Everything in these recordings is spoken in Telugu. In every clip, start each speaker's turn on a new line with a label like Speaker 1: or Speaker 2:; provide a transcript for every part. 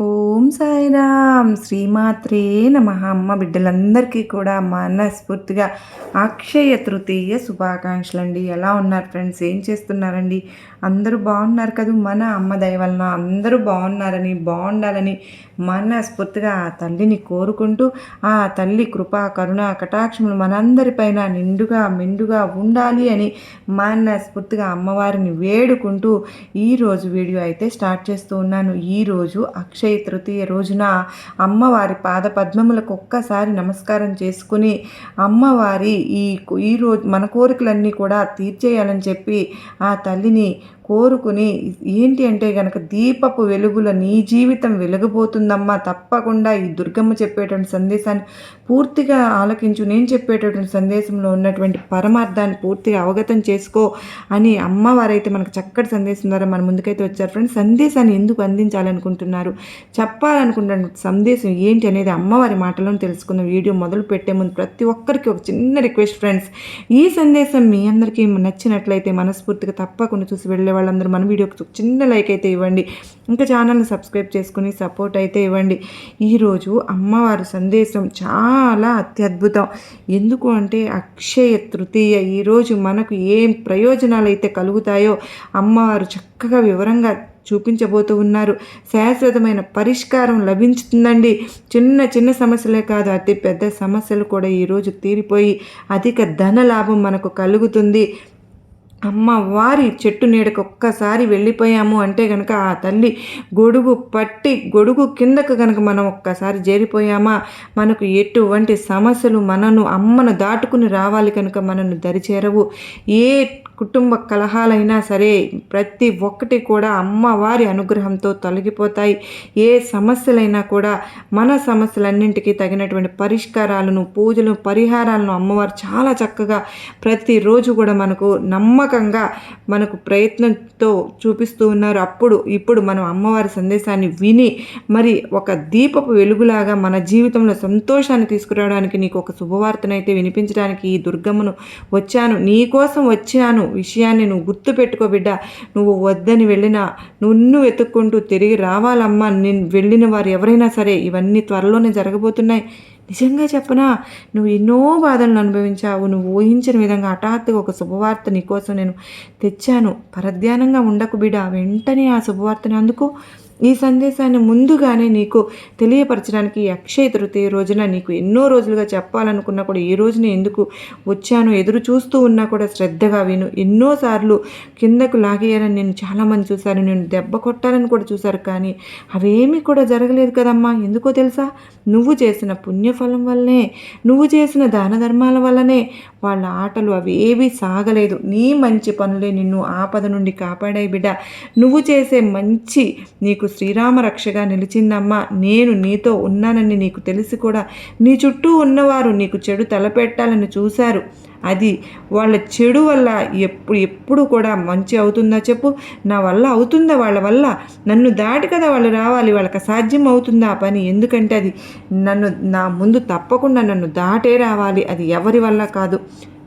Speaker 1: ఓం సాయిరామ్. శ్రీమాత్రే నమ. అమ్మ బిడ్డలందరికీ కూడా మనస్ఫూర్తిగా అక్షయ తృతీయ శుభాకాంక్షలు అండి ఎలా ఉన్నారు ఫ్రెండ్స్? ఏం చేస్తున్నారండి? అందరూ బాగున్నారు కదా మన అమ్మ దయ వలన అందరూ బాగున్నారని బాగుండాలని మనస్ఫూర్తిగా ఆ తల్లిని కోరుకుంటూ ఆ తల్లి కృపా కరుణ కటాక్షములు మనందరిపైన నిండుగా మెండుగా ఉండాలి అని మనస్ఫూర్తిగా అమ్మవారిని వేడుకుంటూ ఈరోజు వీడియో అయితే స్టార్ట్ చేస్తూ ఉన్నాను. ఈరోజు అక్షయ తృతీయ రోజున అమ్మవారి పాద పద్మములకు ఒక్కసారి నమస్కారం చేసుకుని అమ్మవారి ఈ ఈరోజు మన కోరికలన్నీ కూడా తీర్చేయాలని చెప్పి ఆ తల్లిని కోరుకుని ఏంటి అంటే గనక దీపపు వెలుగుల నీ జీవితం వెలుగుపోతుందమ్మా తప్పకుండా ఈ దుర్గమ్మ చెప్పేటువంటి సందేశాన్ని పూర్తిగా ఆలకించు నేను చెప్పేటటువంటి సందేశంలో ఉన్నటువంటి పరమార్థాన్ని పూర్తిగా అవగతం చేసుకో అని అమ్మవారైతే మనకు చక్కటి సందేశం ద్వారా మన ముందుకైతే వచ్చారు. ఫ్రెండ్స్ సందేశాన్ని ఎందుకు అందించాలనుకుంటున్నారు? చెప్పాలనుకుంటున్న సందేశం ఏంటి అనేది అమ్మవారి మాటలను తెలుసుకున్న వీడియో మొదలు పెట్టే ముందు ప్రతి ఒక్కరికి ఒక చిన్న రిక్వెస్ట్ ఫ్రెండ్స్. ఈ సందేశం మీ అందరికీ నచ్చినట్లయితే మనస్ఫూర్తిగా తప్పకుండా చూసి వెళ్ళే వాళ్ళందరూ మన వీడియోకి చిన్న లైక్ అయితే ఇవ్వండి. ఇంకా ఛానల్ని సబ్స్క్రైబ్ చేసుకుని సపోర్ట్ అయితే ఇవ్వండి. ఈరోజు అమ్మవారి సందేశం చాలా అత్యద్భుతం. ఎందుకు అంటే అక్షయ తృతీయ ఈరోజు మనకు ఏం ప్రయోజనాలు అయితే కలుగుతాయో అమ్మవారు చక్కగా వివరంగా చూపించబోతూ ఉన్నారు. శాశ్వతమైన పరిష్కారం లభించుతుందండి. చిన్న చిన్న సమస్యలే కాదు అతి పెద్ద సమస్యలు కూడా ఈరోజు తీరిపోయి అధిక ధన లాభం మనకు కలుగుతుంది. అమ్మవారి చెట్టు నీడకు ఒక్కసారి వెళ్ళిపోయాము అంటే కనుక ఆ తల్లి గొడుగు పట్టి గొడుగు కిందకు కనుక మనం ఒక్కసారి చేరిపోయామా? మనకు ఎటువంటి సమస్యలు మనను అమ్మను దాటుకుని రావాలి కనుక మనను దరిచేరవు. ఏ కుటుంబ కలహాలైనా సరే ప్రతి ఒక్కటి కూడా అమ్మవారి అనుగ్రహంతో తొలగిపోతాయి. ఏ సమస్యలైనా కూడా మన సమస్యలన్నింటికీ తగినటువంటి పరిష్కారాలను పూజలు పరిహారాలను అమ్మవారు చాలా చక్కగా ప్రతిరోజు కూడా మనకు నమ్మకంగా మనకు ప్రయత్నంతో చూపిస్తూ ఉన్నారు. అప్పుడు ఇప్పుడు మనం అమ్మవారి సందేశాన్ని విని మరి ఒక దీపపు వెలుగులాగా మన జీవితంలో సంతోషాన్ని తీసుకురావడానికి నీకు ఒక శుభవార్తనైతే వినిపించడానికి ఈ దుర్గమ్మను వచ్చాను. నీకోసం వచ్చాను విషయాన్ని నువ్వు గుర్తు పెట్టుకో బిడ్డ. నువ్వు వద్దని వెళ్ళినా నువ్వు వెతుక్కుంటూ తిరిగి రావాలమ్మా. నేను వెళ్ళిన వారు ఎవరైనా సరే ఇవన్నీ త్వరలోనే జరగబోతున్నాయి. నిజంగా చెప్పనా? నువ్వు ఎన్నో బాధలను అనుభవించావు. నువ్వు ఊహించిన విధంగా హఠాత్తుగా ఒక శుభవార్త నీకోసం నేను తెచ్చాను. పరధ్యానంగా ఉండకు బిడ వెంటనే ఆ శుభవార్తని అందుకు. ఈ సందేశాన్ని ముందుగానే నీకు తెలియపరచడానికి అక్షయ తృతీయ రోజున నీకు ఎన్నో రోజులుగా చెప్పాలనుకున్నా కూడా ఈ రోజున ఎందుకు వచ్చాను ఎదురు చూస్తూ ఉన్నా కూడా శ్రద్ధగా విను. ఎన్నోసార్లు కిందకు లాగేయాలని నేను చాలామంది చూశాను నేను దెబ్బ కొట్టాలని కూడా చూశారు. కానీ అవేమీ కూడా జరగలేదు కదమ్మా. ఎందుకో తెలుసా? నువ్వు చేసిన పుణ్యఫలం వల్లనే నువ్వు చేసిన దాన ధర్మాల వల్లనే వాళ్ళ ఆటలు అవి ఏవి సాగలేదు. నీ మంచి పనులే నిన్ను ఆపద నుండి కాపాడాయి బిడ్డ. నువ్వు చేసే మంచి నీకు శ్రీరామ రక్షగా నిలిచిందమ్మా. నేను నీతో ఉన్నానని నీకు తెలిసి కూడా నీ చుట్టూ ఉన్నవారు నీకు చెడు తలపెట్టాలని చూశారు. అది వాళ్ళ చెడు వల్ల ఎప్పుడు ఎప్పుడు కూడా మంచి అవుతుందా చెప్పు. నా వల్ల అవుతుందా వాళ్ళ వల్ల? నన్ను దాటి కదా వాళ్ళు రావాలి. వాళ్ళకి సాధ్యం అవుతుందా ఆ పని? ఎందుకంటే అది నన్ను నా ముందు తప్పకుండా నన్ను దాటే రావాలి. అది ఎవరి వల్ల కాదు.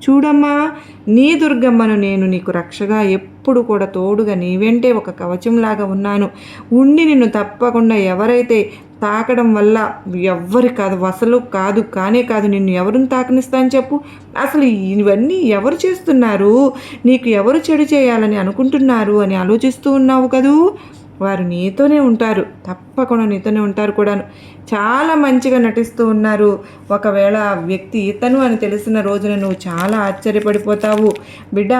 Speaker 1: చూడమ్మా నీ దుర్గమ్మను నేను నీకు రక్షగా ఎప్పుడు కూడా తోడుగా నీ వెంటే ఒక కవచంలాగా ఉన్నాను. ఉండి నిన్ను తప్పకుండా ఎవరైతే తాకడం వల్ల ఎవ్వరి కాదు అసలు కాదు కానే కాదు నిన్ను ఎవరిని తాకనిస్తాను చెప్పు? అసలు ఇవన్నీ ఎవరు చేస్తున్నారు? నీకు ఎవరు చెడు చేయాలని అనుకుంటున్నారు అని ఆలోచిస్తూ ఉన్నావు కదూ? వారు నీతోనే ఉంటారు. తప్పకుండా నీతోనే ఉంటారు కూడాను. చాలా మంచిగా నటిస్తూ ఉన్నారు. ఒకవేళ ఆ వ్యక్తి ఇతను అని తెలిసిన రోజున నువ్వు చాలా ఆశ్చర్యపడిపోతావు. బిడ్డ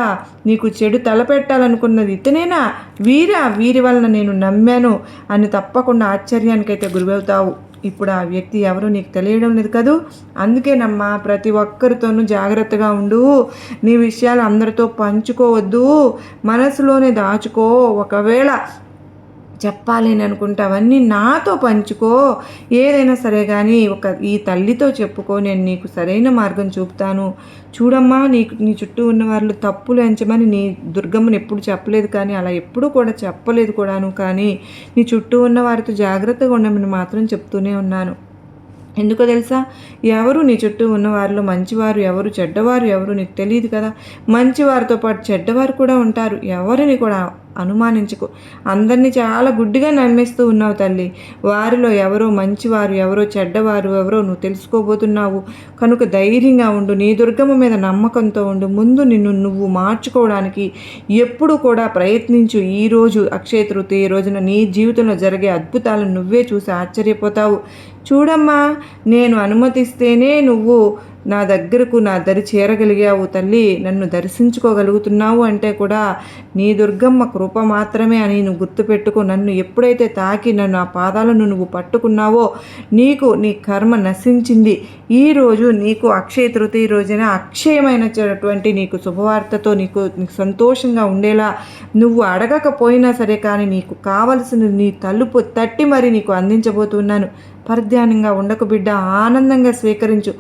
Speaker 1: నీకు చెడు తలపెట్టాలనుకున్నది ఇతనేనా? వీరా? వీరి వలన నేను నమ్మాను అని తప్పకుండా ఆశ్చర్యానికైతే గురివవుతావు ఇప్పుడు ఆ వ్యక్తి ఎవరు నీకు తెలియడం లేదు కదూ? అందుకేనమ్మా ప్రతి ఒక్కరితోనూ జాగ్రత్తగా ఉండు. నీ విషయాలు అందరితో పంచుకోవద్దు. మనసులోనే దాచుకో. ఒకవేళ చెప్పాలి అని అనుకుంటే అవన్నీ నాతో పంచుకో. ఏదైనా సరే కానీ ఒక ఈ తల్లితో చెప్పుకో. నేను నీకు సరైన మార్గం చూపుతాను. చూడమ్మా నీకు నీ చుట్టూ ఉన్న వాళ్ళు తప్పులు ఎంచమని నీ దుర్గమ్మని ఎప్పుడు చెప్పలేదు కానీ అలా ఎప్పుడూ కూడా చెప్పలేదు కూడాను కానీ నీ చుట్టూ ఉన్న వారితో జాగ్రత్తగా ఉండమని మాత్రం చెప్తూనే ఉన్నాను. ఎందుకో తెలుసా? ఎవరు నీ చుట్టూ ఉన్నవారిలో మంచివారు ఎవరు చెడ్డవారు ఎవరు నీకు తెలియదు కదా? మంచివారితో పాటు చెడ్డవారు కూడా ఉంటారు. ఎవరిని కూడా అనుమానించుకో. అందరినీ చాలా గుడ్డిగా నమ్మేస్తూ ఉన్నావు తల్లి. వారిలో ఎవరో మంచివారు ఎవరో చెడ్డవారు ఎవరో నువ్వు తెలుసుకోబోతున్నావు. కనుక ధైర్యంగా ఉండు నీ దుర్గమ్మ మీద నమ్మకంతో ఉండు. ముందు నిన్ను నువ్వు మార్చుకోవడానికి ఎప్పుడు కూడా ప్రయత్నించు. ఈరోజు అక్షయ తృతీయ రోజున నీ జీవితంలో జరిగే అద్భుతాలను నువ్వే చూసి ఆశ్చర్యపోతావు. చూడమ్మా నేను అనుమతిస్తేనే నువ్వు నా దగ్గరకు నా దరి చేరగలిగావు తల్లి. నన్ను దర్శించుకోగలుగుతున్నావు అంటే కూడా నీ దుర్గమ్మ కృప మాత్రమే అని నువ్వు గుర్తుపెట్టుకో. నన్ను ఎప్పుడైతే తాకి నన్ను ఆ పాదాలను నువ్వు పట్టుకున్నావో నీకు నీ కర్మ నశించింది. ఈరోజు నీకు అక్షయ తృతీయ రోజున అక్షయమైనటువంటి నీకు శుభవార్తతో నీకు నీకు సంతోషంగా ఉండేలా నువ్వు అడగకపోయినా సరే కానీ నీకు కావలసిన నీ తలుపు తట్టి మరి నీకు అందించబోతున్నాను. పరధ్యానంగా ఉండకు బిడ్డ ఆనందంగా స్వీకరించు.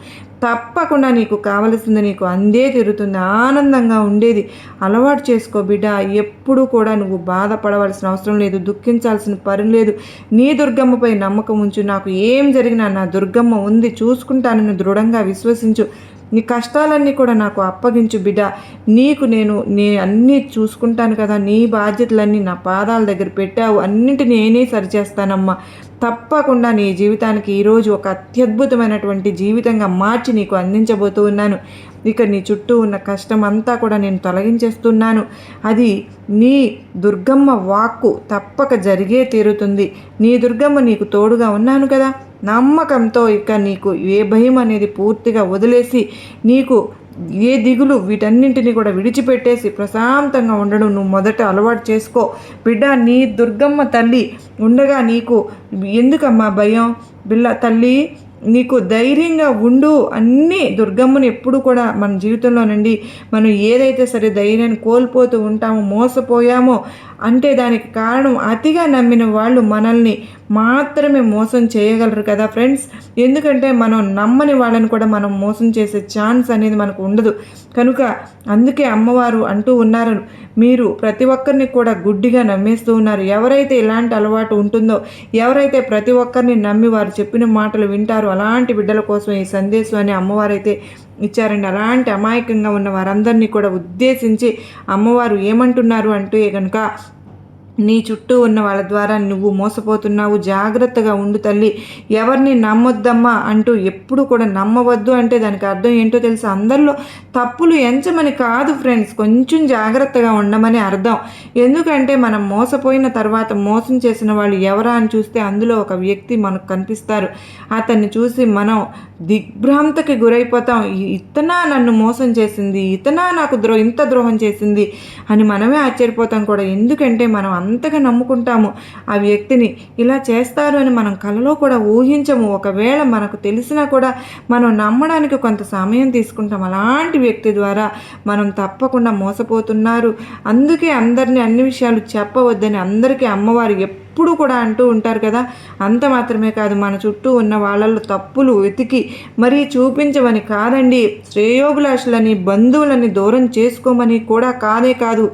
Speaker 1: తప్పకుండా నీకు కావలసింది నీకు అందే తీరుతుంది ఆనందంగా ఉండేది అలవాటు చేసుకో బిడ్డ. ఎప్పుడూ కూడా నువ్వు బాధపడవలసిన అవసరం లేదు దుఃఖించాల్సిన పని లేదు. నీ దుర్గమ్మపై నమ్మకం ఉంచు. నాకు ఏం జరిగినా నా దుర్గమ్మ ఉంది చూసుకుంటానని దృఢంగా విశ్వసించు. నీ కష్టాలన్నీ కూడా నాకు అప్పగించు బిడ్డ. నీకు నేను నే అన్నీ చూసుకుంటాను కదా. నీ బాధ్యతలన్నీ నా పాదాల దగ్గర పెట్టావు. అన్నింటి నేనే సరిచేస్తానమ్మా. తప్పకుండా నీ జీవితానికి ఈరోజు ఒక అత్యద్భుతమైనటువంటి జీవితంగా మార్చి నీకు అందించబోతూ ఉన్నాను. ఇక నీ చుట్టూ ఉన్న కష్టం అంతా కూడా నేను తొలగించేస్తున్నాను. అది నీ దుర్గమ్మ వాక్కు తప్పక జరిగే తీరుతుంది. నీ దుర్గమ్మ నీకు తోడుగా ఉన్నాను కదా. నమ్మకంతో ఇక నీకు ఏ భయం అనేది పూర్తిగా వదిలేసి నీకు ఏ దిగులు వీటన్నింటినీ కూడా విడిచిపెట్టేసి ప్రశాంతంగా ఉండడం నువ్వు మొదట అలవాటు చేసుకో. బిడ్డ నీ దుర్గమ్మ తల్లి ఉండగా నీకు ఎందుకమ్మా భయం? బిల్ల తల్లి నీకు ధైర్యంగా ఉండు. అన్నీ దుర్గమ్మని ఎప్పుడు కూడా మన జీవితంలో నుండి మనం ఏదైతే సరే ధైర్యాన్ని కోల్పోతూ ఉంటామో మోసపోయామో అంటే దానికి కారణం అతిగా నమ్మిన వాళ్ళు మనల్ని మాత్రమే మోసం చేయగలరు కదా ఫ్రెండ్స్. ఎందుకంటే మనం నమ్మని వాళ్ళని కూడా మనం మోసం చేసే ఛాన్స్ అనేది మనకు ఉండదు. కనుక అందుకే అమ్మవారు అంటూ ఉన్నారు. మీరు ప్రతి ఒక్కరిని కూడా గుడ్డిగా నమ్మేస్తూ ఉన్నారు. ఎవరైతే ఇలాంటి అలవాటు ఉంటుందో ఎవరైతే ప్రతి ఒక్కరిని నమ్మి వారు చెప్పిన మాటలు వింటారో అలాంటి బిడ్డల కోసం ఈ సందేశం అని అమ్మవారైతే ఇచ్చారండి. అలాంటి అమాయకంగా ఉన్న వారందరినీ కూడా ఉద్దేశించి అమ్మవారు ఏమంటున్నారు అంటే కనుక నీ చుట్టూ ఉన్న వాళ్ళ ద్వారా నువ్వు మోసపోతున్నావు. జాగ్రత్తగా ఉండు తల్లి. ఎవరిని నమ్మొద్దమ్మా అంటూ ఎప్పుడు కూడా నమ్మవద్దు అంటే దానికి అర్థం ఏంటో తెలుసు? అందరిలో తప్పులు ఎంచమని కాదు ఫ్రెండ్స్. కొంచెం జాగ్రత్తగా ఉండమని అర్థం. ఎందుకంటే మనం మోసపోయిన తర్వాత మోసం చేసిన వాళ్ళు ఎవరా అని చూస్తే అందులో ఒక వ్యక్తి మనకు కనిపిస్తారు. అతన్ని చూసి మనం దిగ్భ్రాంతకి గురైపోతాం. ఇతనా నన్ను మోసం చేసింది? ఇతనా నాకు ద్రో ఇంత ద్రోహం చేసింది? అని మనమే ఆశ్చర్యపోతాం కూడా. ఎందుకంటే మనం అంతగా నమ్ముకుంటాము. ఆ వ్యక్తిని ఇలా చేస్తారు అని మనం కలలో కూడా ఊహించము. ఒకవేళ మనకు తెలిసినా కూడా మనం నమ్మడానికి కొంత సమయం తీసుకుంటాం. అలాంటి వ్యక్తి ద్వారా మనం తప్పకుండా మోసపోతున్నారు. అందుకే అందరినీ అన్ని విషయాలు చెప్పవద్దని అందరికీ అమ్మవారు ఎప్పుడు కూడా అంటూ ఉంటారు కదా. అంత మాత్రమే కాదు మన చుట్టూ ఉన్న వాళ్ళల్లో తప్పులు వెతికి మరీ చూపించమని కాదండి. శ్రేయోభిలాషులని బంధువులని దూరం చేసుకోమని కూడా కాదే కాదు.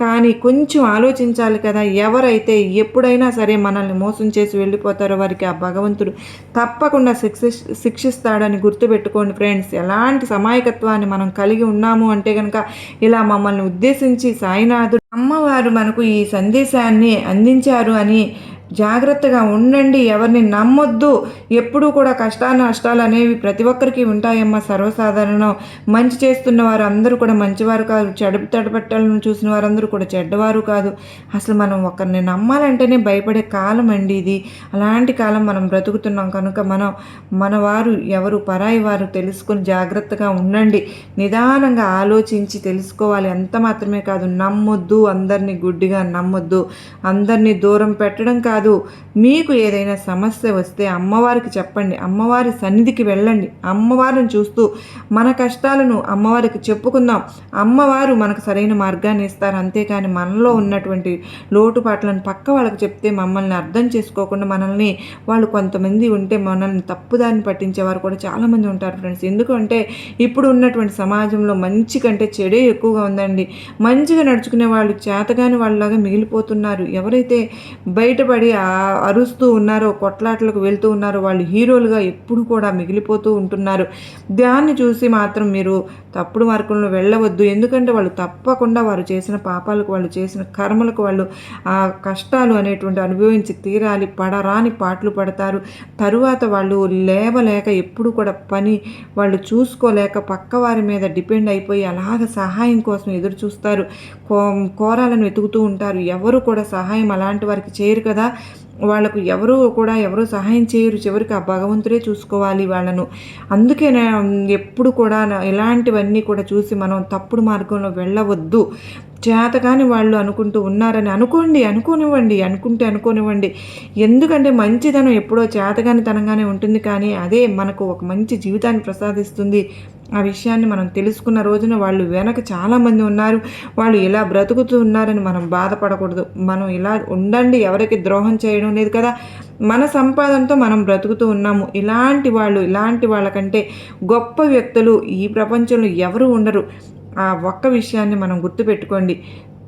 Speaker 1: కానీ కొంచెం ఆలోచించాలి కదా ఎవరైతే ఎప్పుడైనా సరే మనల్ని మోసం చేసి వెళ్ళిపోతారో వారికి ఆ భగవంతుడు తప్పకుండా శిక్షి శిక్షిస్తాడని గుర్తుపెట్టుకోండి ఫ్రెండ్స్. ఎలాంటి సమాయకత్వాన్ని మనం కలిగి ఉన్నాము అంటే కనుక ఇలా మమ్మల్ని ఉద్దేశించి సాయినాథుడు అమ్మవారు మనకు ఈ సందేశాన్ని అందించారు అని జాగ్రత్తగా ఉండండి ఎవరిని నమ్మొద్దు. ఎప్పుడూ కూడా కష్టాలు నష్టాలు అనేవి ప్రతి ఒక్కరికి ఉంటాయమ్మా సర్వసాధారణం. మంచి చేస్తున్న వారు అందరూ కూడా మంచివారు కాదు చెడు తడపెట్టాలను చూసిన వారందరూ కూడా చెడ్డవారు కాదు. అసలు మనం ఒకరిని నమ్మాలంటేనే భయపడే కాలం అండి ఇది. అలాంటి కాలం మనం బ్రతుకుతున్నాం కనుక మనం మన వారు ఎవరు పరాయి వారు తెలుసుకొని జాగ్రత్తగా ఉండండి. నిదానంగా ఆలోచించి తెలుసుకోవాలి. ఎంత మాత్రమే కాదు నమ్మొద్దు అందరినీ గుడ్డిగా నమ్మొద్దు. అందరినీ దూరం పెట్టడం కాదు. కాదు. మీకు ఏదైనా సమస్య వస్తే అమ్మవారికి చెప్పండి. అమ్మవారి సన్నిధికి వెళ్ళండి. అమ్మవారిని చూస్తూ మన కష్టాలను అమ్మవారికి చెప్పుకుందాం. అమ్మవారు మనకు సరైన మార్గాన్ని ఇస్తారు. అంతేకాని మనలో ఉన్నటువంటి లోటుపాట్లను పక్క వాళ్ళకి చెప్తే మమ్మల్ని అర్థం చేసుకోకుండా మనల్ని వాళ్ళు కొంతమంది ఉంటే మనల్ని తప్పుదారిని పట్టించేవారు కూడా చాలామంది ఉంటారు ఫ్రెండ్స్. ఎందుకంటే ఇప్పుడు ఉన్నటువంటి సమాజంలో మంచి కంటే చెడే ఎక్కువగా ఉందండి. మంచిగా నడుచుకునే వాళ్ళు చేతగాని వాళ్ళలాగా మిగిలిపోతున్నారు. ఎవరైతే బయటపడి అరుస్తూ ఉన్నారో కొట్లాటలకు వెళ్తూ ఉన్నారో. వాళ్ళు హీరోలుగా ఎప్పుడు కూడా మిగిలిపోతూ ఉంటున్నారు. దాన్ని చూసి మాత్రం మీరు తప్పుడు మార్గంలో వెళ్ళవద్దు. ఎందుకంటే వాళ్ళు తప్పకుండా వారు చేసిన పాపాలకు వాళ్ళు చేసిన కర్మలకు వాళ్ళు ఆ కష్టాలు అనేటువంటి అనుభవించి తీరాలి పడరాని పాటలు పడతారు. తరువాత వాళ్ళు లేవలేక ఎప్పుడు కూడా పని వాళ్ళు చూసుకోలేక పక్కవారి మీద డిపెండ్ అయిపోయి అలాగ సహాయం కోసం ఎదురు చూస్తారు. కో కోరాలను వెతుకుతూ ఉంటారు. ఎవరు కూడా సహాయం అలాంటి వారికి చేయరు కదా. వాళ్ళకు ఎవరు కూడా ఎవరు సహాయం చేయరు. చివరికి ఆ భగవంతుడే చూసుకోవాలి వాళ్ళను. అందుకే ఎప్పుడు కూడా ఇలాంటివన్నీ కూడా చూసి మనం తప్పుడు మార్గంలో వెళ్ళవద్దు. చేతగాని వాళ్ళు అనుకుంటూ ఉన్నారని అనుకోండి అనుకోనివ్వండి అనుకుంటే అనుకోనివ్వండి. ఎందుకంటే మంచిదనం ఎప్పుడో చేతగాని తనంగానే ఉంటుంది కానీ అదే మనకు ఒక మంచి జీవితాన్ని ప్రసాదిస్తుంది. ఆ విషయాన్ని మనం తెలుసుకున్న రోజున వాళ్ళు వెనక చాలామంది ఉన్నారు. వాళ్ళు ఇలా బ్రతుకుతూ ఉన్నారని మనం బాధపడకూడదు. మనం ఇలా ఉండండి. ఎవరికి ద్రోహం చేయడం లేదు కదా. మన సంపాదనతో మనం బ్రతుకుతూ ఉన్నాము. ఇలాంటి వాళ్ళు ఇలాంటి వాళ్ళకంటే గొప్ప వ్యక్తులు ఈ ప్రపంచంలో ఎవరు ఉండరు. ఆ ఒక్క విషయాన్ని మనం గుర్తుపెట్టుకోండి.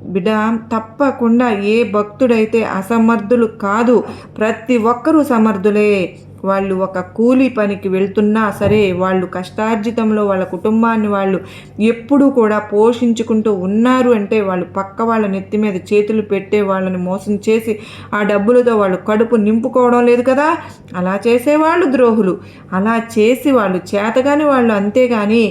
Speaker 1: బిడ్డ తప్పకుండా ఏ భక్తుడైతే అసమర్థులు కాదు ప్రతి ఒక్కరూ సమర్థులే. వాళ్ళు ఒక కూలీ పనికి వెళ్తున్నా సరే వాళ్ళు కష్టార్జితంలో వాళ్ళ కుటుంబాన్ని వాళ్ళు ఎప్పుడూ కూడా పోషించుకుంటూ ఉన్నారు అంటే వాళ్ళు పక్క వాళ్ళ నెత్తి మీద చేతులు పెట్టే వాళ్ళని మోసం చేసి ఆ డబ్బులతో వాళ్ళు కడుపు నింపుకోవడం లేదు కదా? అలా చేసేవాళ్ళు ద్రోహులు. అలా చేసి వాళ్ళు చేతగాని వాళ్ళు అంతేగాని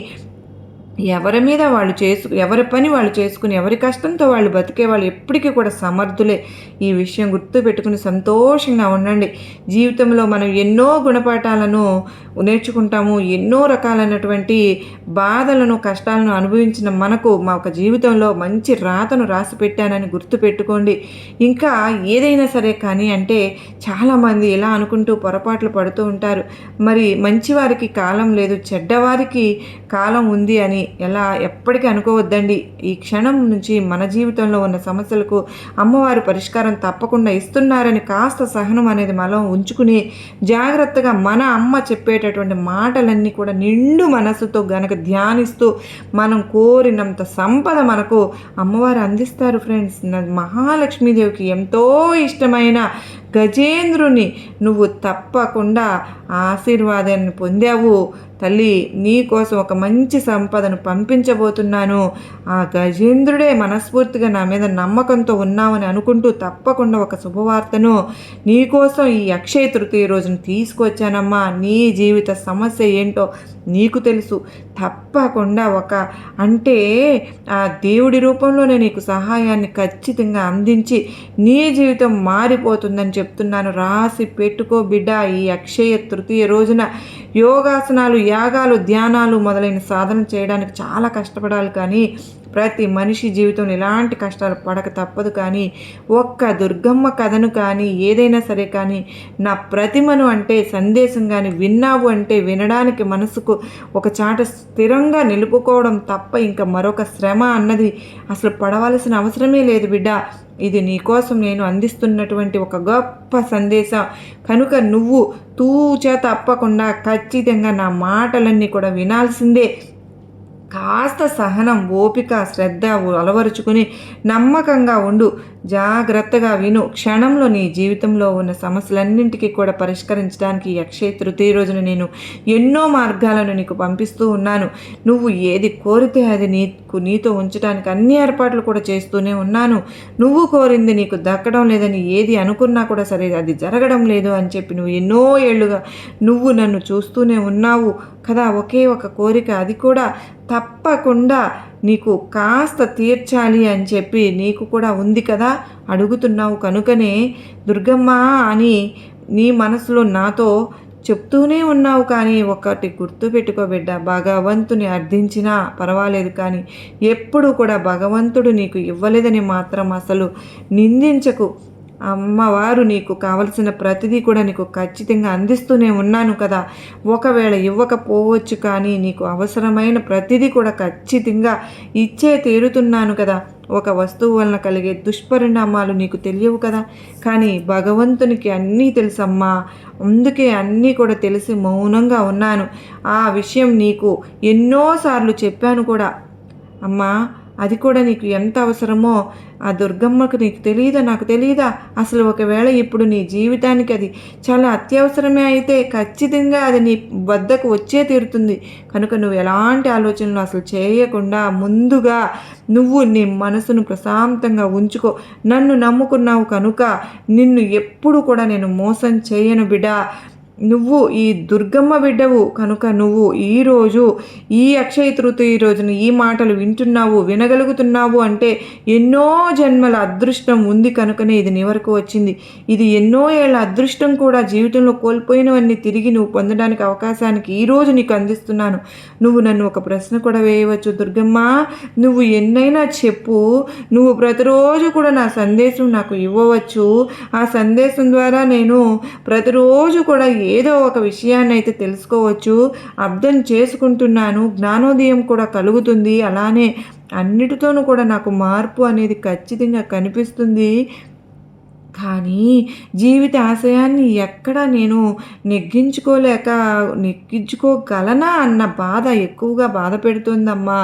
Speaker 1: ఎవరి మీద వాళ్ళు చేసు ఎవరి పని వాళ్ళు చేసుకుని ఎవరి కష్టంతో వాళ్ళు బతికే వాళ్ళు ఎప్పటికీ కూడా సమర్థులే. ఈ విషయం గుర్తు పెట్టుకుని సంతోషంగా ఉండండి. జీవితంలో మనం ఎన్నో గుణపాఠాలను నేర్చుకుంటాము ఎన్నో రకాలైనటువంటి బాధలను కష్టాలను అనుభవించిన మనకు మా ఒక జీవితంలో మంచి రాతను రాసి పెట్టానని గుర్తు పెట్టుకోండి. ఇంకా ఏదైనా సరే కానీ అంటే చాలామంది ఇలా అనుకుంటూ పొరపాట్లు పడుతూ ఉంటారు. మరి మంచివారికి కాలం లేదు చెడ్డవారికి కాలం ఉంది అని ఎలా ఎప్పటికీ అనుకోవద్దండి. ఈ క్షణం నుంచి మన జీవితంలో ఉన్న సమస్యలకు అమ్మవారు పరిష్కారం తప్పకుండా ఇస్తున్నారని కాస్త సహనం అనేది మనం ఉంచుకుని జాగ్రత్తగా మన అమ్మ చెప్పేటటువంటి మాటలన్నీ కూడా నిండు మనసుతో గనక ధ్యానిస్తూ మనం కోరినంత సంపద మనకు అమ్మవారు అందిస్తారు ఫ్రెండ్స్. నా- మహాలక్ష్మీదేవికి ఎంతో ఇష్టమైన గజేంద్రుని నువ్వు తప్పకుండా ఆశీర్వాదాన్ని పొందావు. తల్లి నీకోసం ఒక మంచి సంపదను పంపించబోతున్నాను. ఆ గజేంద్రుడే మనస్ఫూర్తిగా నా మీద నమ్మకంతో ఉన్నామని అనుకుంటూ తప్పకుండా ఒక శుభవార్తను నీకోసం ఈ అక్షయ తృతీయ రోజున తీసుకొచ్చానమ్మా. నీ జీవిత సమస్య ఏంటో నీకు తెలుసు. తప్పకుండా ఒక అంటే ఆ దేవుడి రూపంలోనే నీకు సహాయాన్ని ఖచ్చితంగా అందించి నీ జీవితం మారిపోతుందని చెప్తున్నాను. రాసి పెట్టుకో బిడ్డ. ఈ అక్షయ తృతీయ రోజున యోగాసనాలు యాగాలు ధ్యానాలు మొదలైన సాధన చేయడానికి చాలా కష్టపడాలి కానీ ప్రతి మనిషి జీవితంలో ఎలాంటి కష్టాలు పడక తప్పదు కానీ ఒక్క దుర్గమ్మ కథను కానీ ఏదైనా సరే కానీ నా ప్రతిమను అంటే సందేశం కానీ విన్నావు అంటే వినడానికి మనసుకు ఒక చాట స్థిరంగా నిలుపుకోవడం తప్ప ఇంకా మరొక శ్రమ అన్నది అసలు పడవలసిన అవసరమే లేదు బిడ్డ. ఇది నీకోసం నేను అందిస్తున్నటువంటి ఒక గొప్ప సందేశం. కనుక నువ్వు తూచా తప్పకుండా ఖచ్చితంగా నా మాటలన్నీ కూడా వినాల్సిందే. కాస్త సహనం ఓపిక శ్రద్ధ అలవరుచుకుని నమ్మకంగా ఉండు. జాగ్రత్తగా విను. క్షణంలో నీ జీవితంలో ఉన్న సమస్యలన్నింటికీ కూడా పరిష్కరించడానికి అక్షయ తృతీయ రోజున నేను ఎన్నో మార్గాలను నీకు పంపిస్తూ ఉన్నాను. నువ్వు ఏది కోరితే అది నీకు నీతో ఉంచడానికి అన్ని ఏర్పాట్లు కూడా చేస్తూనే ఉన్నాను. నువ్వు కోరింది నీకు దక్కడం లేదని ఏది అనుకున్నా కూడా సరే అది జరగడం లేదు అని చెప్పి నువ్వు ఎన్నో ఏళ్ళుగా నువ్వు నన్ను చూస్తూనే ఉన్నావు. కదా ఒకే ఒక కోరిక. అది కూడా తప్పకుండా నీకు కాస్త తీర్చాలి అని చెప్పి నీకు కూడా ఉంది కదా? అడుగుతున్నావు కనుకనే దుర్గమ్మ అని నీ మనసులో నాతో చెప్తూనే ఉన్నావు కానీ ఒకటి గుర్తు పెట్టుకో బిడ్డ. భగవంతుని అర్థించినా పర్వాలేదు కానీ ఎప్పుడు కూడా భగవంతుడు నీకు ఇవ్వలేదని మాత్రం అసలు నిందించకు. అమ్మవారు నీకు కావలసిన ప్రతిదీ కూడా నీకు ఖచ్చితంగా అందిస్తూనే ఉన్నాను కదా. ఒకవేళ ఇవ్వకపోవచ్చు కానీ నీకు అవసరమైన ప్రతిదీ కూడా ఖచ్చితంగా ఇచ్చే తీరుతున్నాను కదా. ఒక వస్తువు వలన కలిగే దుష్పరిణామాలు నీకు తెలియవు కదా. కానీ భగవంతునికి అన్నీ తెలుసమ్మా. అందుకే అన్నీ కూడా తెలిసి మౌనంగా ఉన్నాను. ఆ విషయం నీకు ఎన్నోసార్లు చెప్పాను కూడా. అమ్మా అది కూడా నీకు ఎంత అవసరమో ఆ దుర్గమ్మకు నీకు తెలియదా నాకు తెలియదా అసలు ఒకవేళ ఇప్పుడు నీ జీవితానికి అది చాలా అత్యవసరమే అయితే ఖచ్చితంగా అది నీ వద్దకు వచ్చే తీరుతుంది. కనుక నువ్వు ఎలాంటి ఆలోచనలు అసలు చేయకుండా ముందుగా నువ్వు నీ మనసును ప్రశాంతంగా ఉంచుకో. నన్ను నమ్ముకున్నావు కనుక నిన్ను ఎప్పుడు కూడా నేను మోసం చేయను బిడా. నువ్వు ఈ దుర్గమ్మ బిడ్డవు. కనుక నువ్వు ఈరోజు ఈ అక్షయ తృతీయ రోజున ఈ మాటలు వింటున్నావు వినగలుగుతున్నావు అంటే ఎన్నో జన్మల అదృష్టం ఉంది కనుకనే ఇది నీ వరకు వచ్చింది. ఇది ఎన్నో ఏళ్ళ అదృష్టం కూడా జీవితంలో కోల్పోయినవన్నీ తిరిగి నువ్వు పొందడానికి అవకాశానికి ఈరోజు నీకు అందిస్తున్నాను. నువ్వు నన్ను ఒక ప్రశ్న కూడా వేయవచ్చు. దుర్గమ్మ నువ్వు ఎన్నైనా చెప్పు. నువ్వు ప్రతిరోజు కూడా నా సందేశం నాకు ఇవ్వవచ్చు. ఆ సందేశం ద్వారా నేను ప్రతిరోజు కూడా ఏదో ఒక విషయాన్ని అయితే తెలుసుకోవచ్చు. అర్థం చేసుకుంటున్నాను. జ్ఞానోదయం కూడా కలుగుతుంది. అలానే అన్నిటితోనూ కూడా నాకు మార్పు అనేది ఖచ్చితంగా కనిపిస్తుంది. కానీ జీవిత ఆశయాన్ని ఎక్కడ నేను నెగ్గించుకోలేక నెగ్గించుకోగలనా అన్న బాధ ఎక్కువగా బాధ పెడుతుందమ్మా.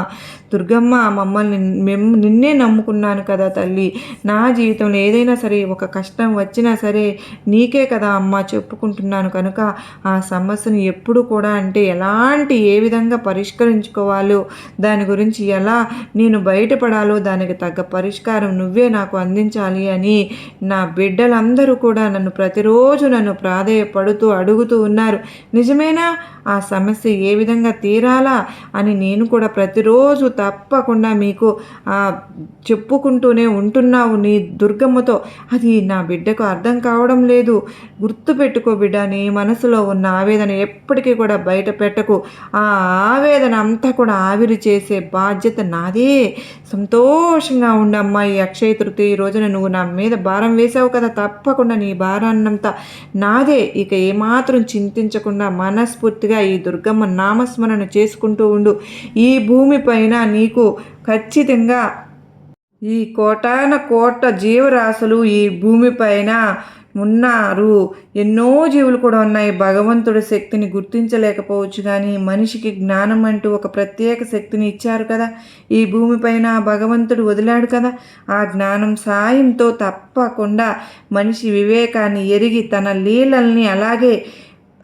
Speaker 1: దుర్గమ్మ మమ్మల్ని మేము నిన్నే నమ్ముకున్నాను కదా తల్లి. నా జీవితంలో ఏదైనా సరే ఒక కష్టం వచ్చినా సరే నీకే కదా అమ్మ చెప్పుకుంటున్నాను కనుక ఆ సమస్యను ఎప్పుడు కూడా అంటే ఎలాంటి ఏ విధంగా పరిష్కరించుకోవాలో దాని గురించి ఎలా నేను బయటపడాలో దానికి తగ్గ పరిష్కారం నువ్వే నాకు అందించాలి అని నా బిడ్డలందరూ కూడా నన్ను ప్రతిరోజు నన్ను ప్రాధేయపడుతూ అడుగుతూ ఉన్నారు. నిజమేనా? ఆ సమస్య ఏ విధంగా తీరాలా అని నేను కూడా ప్రతిరోజు తప్పకుండా మీకు చెప్పుకుంటూనే ఉంటున్నావు నీ దుర్గమ్మతో. అది నా బిడ్డకు అర్థం కావడం లేదు. గుర్తు పెట్టుకో బిడ్డ నీ మనసులో ఉన్న ఆవేదన ఎప్పటికీ కూడా బయట పెట్టకు. ఆ ఆవేదన అంతా కూడా ఆవిరి చేసే బాధ్యత నాదే. సంతోషంగా ఉండమ్మా ఈ అక్షయ తృతీయ రోజున నువ్వు నా మీద భారం వేసావు కదా తప్పకుండా నీ భారాన్నంతా నాదే. ఇక ఏమాత్రం చింతించకుండా మనస్ఫూర్తిగా ఈ దుర్గమ్మ నామస్మరణ చేసుకుంటూ ఉండు. ఈ భూమిపైన నీకు ఖచ్చితంగా ఈ కోటాన కోట జీవరాశులు ఈ భూమిపైన ఉన్నారు. ఎన్నో జీవులు కూడా ఉన్నాయి. భగవంతుడి శక్తిని గుర్తించలేకపోవచ్చు కానీ మనిషికి జ్ఞానం అంటూ ఒక ప్రత్యేక శక్తిని ఇచ్చారు కదా. ఈ భూమిపైన భగవంతుడు వదిలాడు కదా. ఆ జ్ఞానం సాయంతో తప్పకుండా మనిషి వివేకాన్ని ఎరిగి తన లీలల్ని అలాగే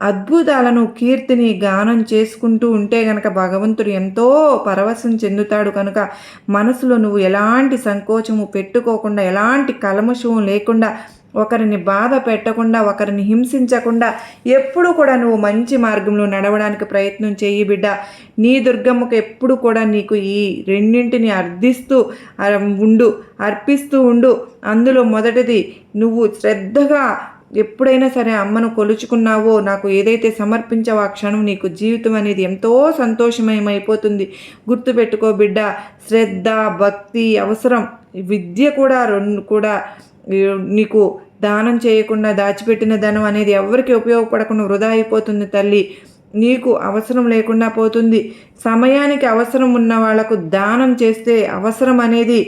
Speaker 1: అద్భుతాలను కీర్తిని గానం చేసుకుంటూ ఉంటే గనక భగవంతుడు ఎంతో పరవశం చెందుతాడు కనుక మనసులో నువ్వు ఎలాంటి సంకోచము పెట్టుకోకుండా ఎలాంటి కలమషం లేకుండా ఒకరిని బాధ పెట్టకుండా ఒకరిని హింసించకుండా ఎప్పుడు కూడా నువ్వు మంచి మార్గంలో నడవడానికి ప్రయత్నం చేయి బిడ్డ. నీ దుర్గమ్మకు ఎప్పుడు కూడా నీకు ఈ రెండింటిని అర్థిస్తూ ఉండు అర్పిస్తూ ఉండు. అందులో మొదటిది నువ్వు శ్రద్ధగా ఎప్పుడైనా సరే అమ్మను కొలుచుకున్నావో నాకు ఏదైతే సమర్పించావో ఆ క్షణం నీకు జీవితం అనేది ఎంతో సంతోషమయమైపోతుంది. గుర్తుపెట్టుకో బిడ్డ శ్రద్ధ భక్తి అవసరం విద్య కూడా రెండు కూడా నీకు దానం చేయకుండా దాచిపెట్టిన ధనం అనేది ఎవరికి ఉపయోగపడకుండా వృధా అయిపోతుంది తల్లి. నీకు అవసరం లేకుండా పోతుంది. సమయానికి అవసరం ఉన్న వాళ్ళకు దానం చేస్తే అవసరం అనేది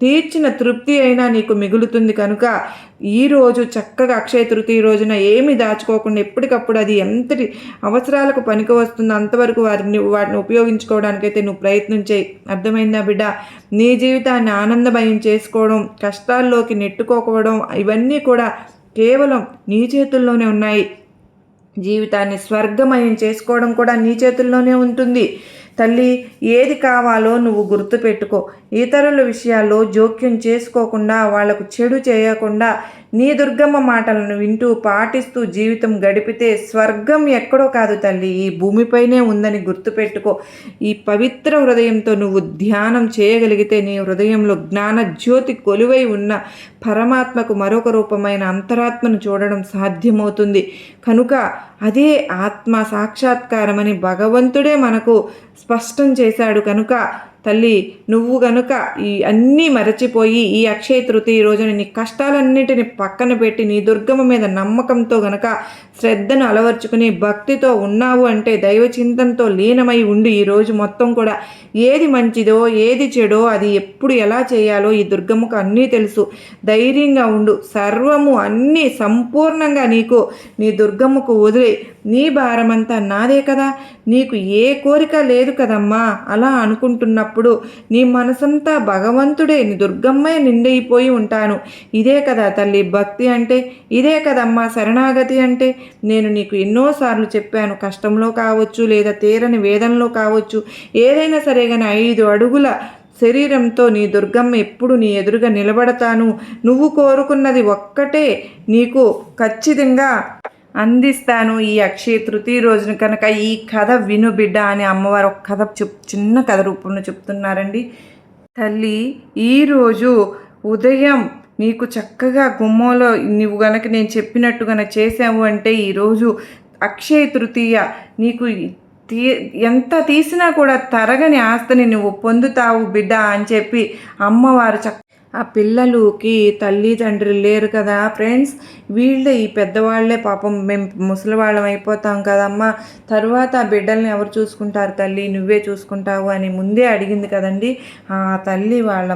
Speaker 1: తీర్చిన తృప్తి అయినా నీకు మిగులుతుంది కనుక ఈరోజు చక్కగా అక్షయ తృతీయ రోజున ఏమి దాచుకోకుండా ఎప్పటికప్పుడు అది ఎంతటి అవసరాలకు పనికి వస్తుందో అంతవరకు వారిని వాటిని ఉపయోగించుకోవడానికైతే నువ్వు ప్రయత్నం చేయి. అర్థమైందా బిడ్డ? నీ జీవితాన్ని ఆనందమయం చేసుకోవడం కష్టాల్లోకి నెట్టుకోకపోవడం ఇవన్నీ కూడా కేవలం నీ చేతుల్లోనే ఉన్నాయి. జీవితాన్ని స్వర్గమయం చేసుకోవడం కూడా నీ చేతుల్లోనే ఉంటుంది. తల్లి ఏది కావాలో నువ్వు గుర్తుపెట్టుకో. ఇతరుల విషయాల్లో జోక్యం చేసుకోకుండా వాళ్ళకు చెడు చేయకుండా నీ దుర్గమ్మ మాటలను వింటూ పాటిస్తూ జీవితం గడిపితే స్వర్గం ఎక్కడో కాదు తల్లి. ఈ భూమిపైనే ఉందని గుర్తుపెట్టుకో. ఈ పవిత్ర హృదయంతో నువ్వు ధ్యానం చేయగలిగితే నీ హృదయంలో జ్ఞాన జ్యోతి కొలువై ఉన్న పరమాత్మకు మరొక రూపమైన అంతరాత్మను చూడడం సాధ్యమవుతుంది. కనుక అదే ఆత్మ సాక్షాత్కారమని భగవంతుడే మనకు స్పష్టం చేశాడు. కనుక తల్లి నువ్వు గనుక ఈ అన్నీ మరచిపోయి ఈ అక్షయ తృతీయ రోజున నీ కష్టాలన్నిటిని పక్కన పెట్టి నీ దుర్గమ్మ మీద నమ్మకంతో గనక శ్రద్ధను అలవర్చుకుని భక్తితో ఉన్నావు అంటే దైవ చింతనతో లీనమై ఉండి. ఈరోజు మొత్తం కూడా ఏది మంచిదో ఏది చెడో అది ఎప్పుడు ఎలా చేయాలో ఈ దుర్గమ్మకు అన్నీ తెలుసు. ధైర్యంగా ఉండు. సర్వము అన్నీ సంపూర్ణంగా నీకు నీ దుర్గమ్మకు వదిలే. నీ భారమంతా నాదే కదా? నీకు ఏ కోరిక లేదు కదమ్మా? అలా అనుకుంటున్నప్పుడు నీ మనసంతా భగవంతుడే నీ దుర్గమ్మే నిండైపోయి ఉంటాను. ఇదే కదా తల్లి భక్తి అంటే? ఇదే కదమ్మా శరణాగతి అంటే? నేను నీకు ఎన్నోసార్లు చెప్పాను కష్టంలో కావచ్చు లేదా తీరని వేదనలో కావచ్చు ఏదైనా సరే కానీ ఐదు అడుగుల శరీరంతో నీ దుర్గమ్మ ఎప్పుడు నీ ఎదురుగా నిలబడతాను. నువ్వు కోరుకున్నది ఒక్కటే నీకు ఖచ్చితంగా అందిస్తాను. ఈ అక్షయ తృతీయ రోజున కనుక ఈ కథ విను బిడ్డ అని అమ్మవారు ఒక కథ చెప్ చిన్న కథ రూపంలో చెప్తున్నారండి. తల్లి ఈరోజు ఉదయం నీకు చక్కగా గుమ్మంలో నువ్వు గనక నేను చెప్పినట్టు గనక చేసావు అంటే ఈరోజు అక్షయ తృతీయ నీకు తీ ఎంత తీసినా కూడా తరగని ఆస్తిని నువ్వు పొందుతావు బిడ్డ అని చెప్పి అమ్మవారు చక్క ఆ పిల్లలకి తల్లిదండ్రులు లేరు కదా ఫ్రెండ్స్. వీళ్ళే ఈ పెద్దవాళ్ళే పాపం మేము ముసలి వాళ్ళం అయిపోతాం కదమ్మా. తర్వాత ఆ బిడ్డల్ని ఎవరు చూసుకుంటారు తల్లి? నువ్వే చూసుకుంటావు అని ముందే అడిగింది కదండి. ఆ తల్లి వాళ్ళ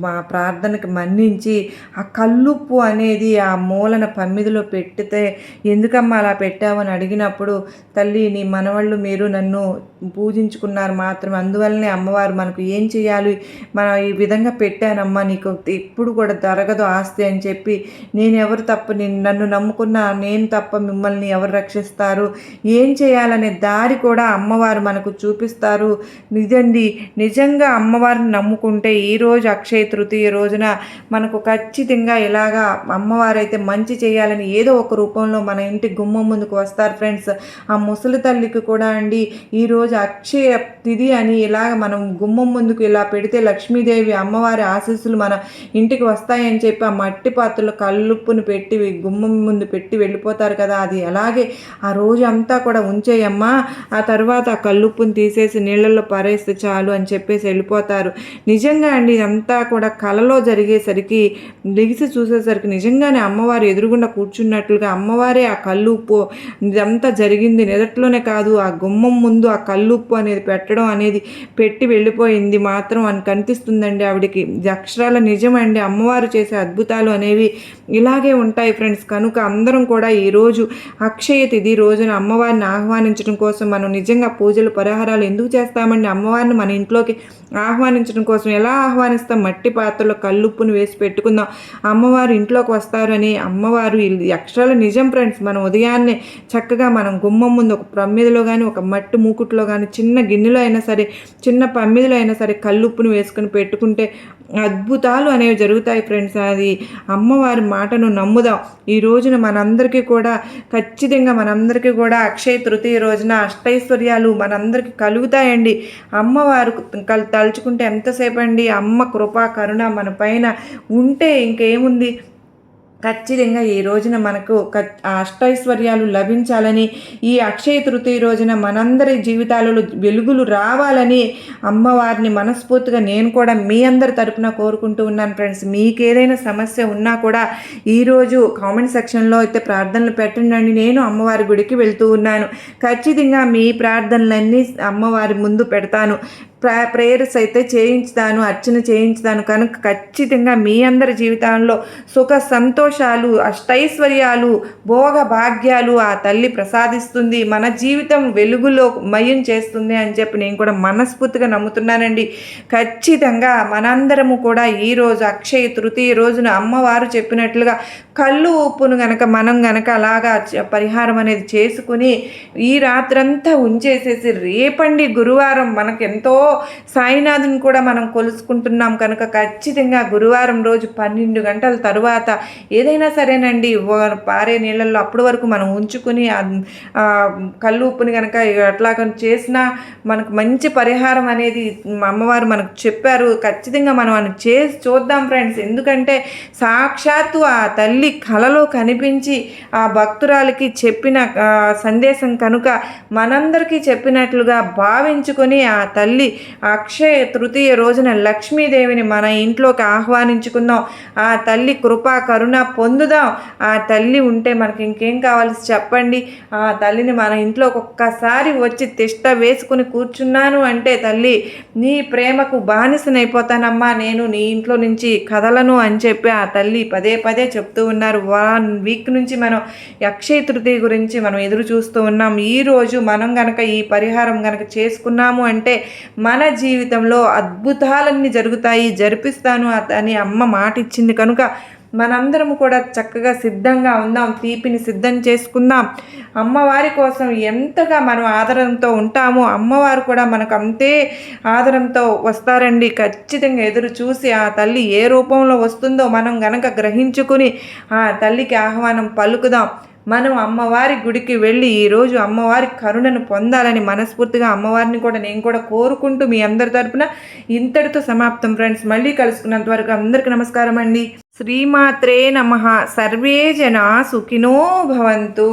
Speaker 1: మా ప్రార్థనకి మన్నించి ఆ కల్లుప్పు అనేది ఆ మూలన పమ్మిదిలో పెట్టితే ఎందుకమ్మా అలా పెట్టావని అడిగినప్పుడు తల్లి నీ మనవాళ్ళు మీరు నన్ను పూజించుకున్నారు మాత్రం అందువల్లనే అమ్మవారు మనకు ఏం చేయాలి? మనం ఈ విధంగా పెట్టానమ్మా నీకు ఎప్పుడు కూడా జరగదు ఆస్తి అని చెప్పి నేను ఎవరు తప్ప? నన్ను నమ్ముకున్నా నేను తప్ప మిమ్మల్ని ఎవరు రక్షిస్తారు? ఏం చేయాలనే దారి కూడా అమ్మవారు మనకు చూపిస్తారు. నిజండి నిజంగా అమ్మవారిని నమ్ముకుంటే ఈరోజు అక్షయ తృతీయ రోజున మనకు ఖచ్చితంగా ఇలాగా అమ్మవారైతే మంచి చేయాలని ఏదో ఒక రూపంలో మన ఇంటి గుమ్మం ముందుకు వస్తారు ఫ్రెండ్స్. ఆ ముసలి తల్లికి కూడా అండి ఈరోజు అక్షయ తిథి అని ఇలాగ మనం గుమ్మం ముందుకు ఇలా పెడితే లక్ష్మీదేవి అమ్మవారి ఆశీస్సులు మన ఇంటికి వస్తాయని చెప్పి ఆ మట్టి పాత్రలు కల్లుప్పును పెట్టి గుమ్మం ముందు పెట్టి వెళ్ళిపోతారు కదా అది అలాగే ఆ రోజు అంతా కూడా ఉంచేయమ్మా. ఆ తర్వాత ఆ కల్లుప్పుని తీసేసి నీళ్ళల్లో పారేస్తే చాలు అని చెప్పేసి వెళ్ళిపోతారు. నిజంగా అండి ఇదంతా కూడా కలలో జరిగేసరికి దిగిసి చూసేసరికి నిజంగానే అమ్మవారు ఎదురుగుండా కూర్చున్నట్లుగా అమ్మవారే ఆ కల్లుప్పు ఇదంతా జరిగింది. నిదట్లోనే కాదు ఆ గుమ్మం ముందు ఆ కల్లుప్పు అనేది పెట్టడం అనేది పెట్టి వెళ్ళిపోయింది మాత్రం అని కనిపిస్తుందండి ఆవిడకి. అక్షరాల నిజమండి అమ్మవారు చేసే అద్భుతాలు అనేవి ఇలాగే ఉంటాయి ఫ్రెండ్స్. కనుక అందరం కూడా ఈరోజు అక్షయ తిథి రోజున అమ్మవారిని ఆహ్వానించడం కోసం మనం నిజంగా పూజలు పరిహారాలు ఎందుకు చేస్తామండి? అమ్మవారిని మన ఇంట్లోకి ఆహ్వానించడం కోసం ఎలా ఆహ్వానిస్తాం? మట్టి పాత్రలో కల్లుప్పును వేసి పెట్టుకుందాం. అమ్మవారు ఇంట్లోకి వస్తారని అమ్మవారు అక్షరాలు నిజం ఫ్రెండ్స్. మనం ఉదయాన్నే చక్కగా మనం గుమ్మం ముందు ఒక ప్రమ్మిదిలో కానీ ఒక మట్టి మూకుట్లో కానీ చిన్న గిన్నెలో అయినా సరే చిన్న పమ్మిదిలో అయినా సరే కల్లుప్పును వేసుకుని పెట్టుకుంటే అద్భుతాలు అనేవి జరుగుతాయి ఫ్రెండ్స్. అది అమ్మవారి మాటను నమ్ముదాం. ఈ రోజున మనందరికీ కూడా ఖచ్చితంగా మనందరికీ కూడా అక్షయ తృతీయ రోజున అష్టైశ్వర్యాలు మనందరికీ కలుగుతాయండి. అమ్మవారు కల్ తలుచుకుంటే ఎంతసేపు అండి అమ్మ కృప కరుణ మన పైన ఉంటే ఇంకేముంది? ఖచ్చితంగా ఈ రోజున మనకు అష్టైశ్వర్యాలు లభించాలని ఈ అక్షయ తృతీయ రోజున మనందరి జీవితాలలో వెలుగులు రావాలని అమ్మవారిని మనస్ఫూర్తిగా నేను కూడా మీ అందరి తరపున కోరుకుంటూ ఉన్నాను ఫ్రెండ్స్. మీకు ఏదైనా సమస్య ఉన్నా కూడా ఈరోజు కామెంట్ సెక్షన్లో అయితే ప్రార్థనలు పెట్టండి నేను అమ్మవారి గుడికి వెళ్తూ ఉన్నాను. ఖచ్చితంగా మీ ప్రార్థనలన్నీ అమ్మవారి ముందు పెడతాను. ప్రేయర్స్ అయితే చేయించుతాను అర్చన చేయించుతాను. కనుక ఖచ్చితంగా మీ అందరి జీవితంలో సుఖ సంతోషాలు అష్టైశ్వర్యాలు భోగ భాగ్యాలు ఆ తల్లి ప్రసాదిస్తుంది. మన జీవితం వెలుగులో మయం చేస్తుంది అని చెప్పి నేను కూడా మనస్ఫూర్తిగా నమ్ముతున్నానండి. ఖచ్చితంగా మనందరము కూడా ఈరోజు అక్షయ తృతీయ రోజున అమ్మవారు చెప్పినట్లుగా కళ్ళు ఉప్పును గనక మనం గనక అలాగా పరిహారం అనేది చేసుకుని ఈ రాత్రంతా ఉంచేసేసి రేపండి గురువారం మనకు ఎంతో సాయినాథుని కూడా మనం కొలుసుకుంటున్నాం కనుక ఖచ్చితంగా గురువారం రోజు పన్నెండు గంటల తరువాత ఏదైనా సరేనండి పారే నీళ్ళల్లో అప్పటి వరకు మనం ఉంచుకుని కళ్ళు ఉప్పుని కనుక అట్లా చేసినా మనకు మంచి పరిహారం అనేది అమ్మవారు మనకు చెప్పారు. ఖచ్చితంగా మనం అని చేసి చూద్దాం ఫ్రెండ్స్. ఎందుకంటే సాక్షాత్తు ఆ తల్లి కలలో కనిపించి ఆ భక్తురాలకి చెప్పిన సందేశం కనుక మనందరికీ చెప్పినట్లుగా భావించుకొని ఆ తల్లి అక్షయ తృతీయ రోజున లక్ష్మీదేవిని మన ఇంట్లోకి ఆహ్వానించుకుందాం. ఆ తల్లి కృపా కరుణ పొందుదాం. ఆ తల్లి ఉంటే మనకి ఇంకేం కావాల్సి చెప్పండి? ఆ తల్లిని మన ఇంట్లోకి ఒక్కసారి వచ్చి తిష్ట వేసుకుని కూర్చున్నాను అంటే తల్లి నీ ప్రేమకు బానిసనైపోతానమ్మా. నేను నీ ఇంట్లో నుంచి కదలను అని చెప్పి ఆ తల్లి పదే పదే చెప్తూ ఉన్నారు. వన్ వీక్ నుంచి మనం అక్షయ తృతీయ గురించి మనం ఎదురు చూస్తూ ఉన్నాం. ఈరోజు మనం గనక ఈ పరిహారం గనక చేసుకున్నాము అంటే మన మన జీవితంలో అద్భుతాలన్నీ జరుగుతాయి జరిపిస్తాను అని అమ్మ మాట ఇచ్చింది కనుక మనందరం కూడా చక్కగా సిద్ధంగా ఉందాం తీపిని సిద్ధం చేసుకుందాం. అమ్మవారి కోసం ఎంతగా మనం ఆదరంతో ఉంటామో అమ్మవారు కూడా మనకు అంతే ఆదరంతో వస్తారండి. ఖచ్చితంగా ఎదురు చూసి ఆ తల్లి ఏ రూపంలో వస్తుందో మనం గనక గ్రహించుకుని ఆ తల్లికి ఆహ్వానం పలుకుదాం. మనం అమ్మవారి గుడికి వెళ్ళి ఈరోజు అమ్మవారి కరుణను పొందాలని మనస్ఫూర్తిగా అమ్మవారిని కూడా నేను కూడా కోరుకుంటూ మీ అందరి తరపున ఇంతటితో సమాప్తం ఫ్రెండ్స్. మళ్ళీ కలుసుకున్నంత వరకు అందరికీ నమస్కారం అండి. శ్రీమాత్రే నమ. సర్వే జన సుఖినో భవంతు.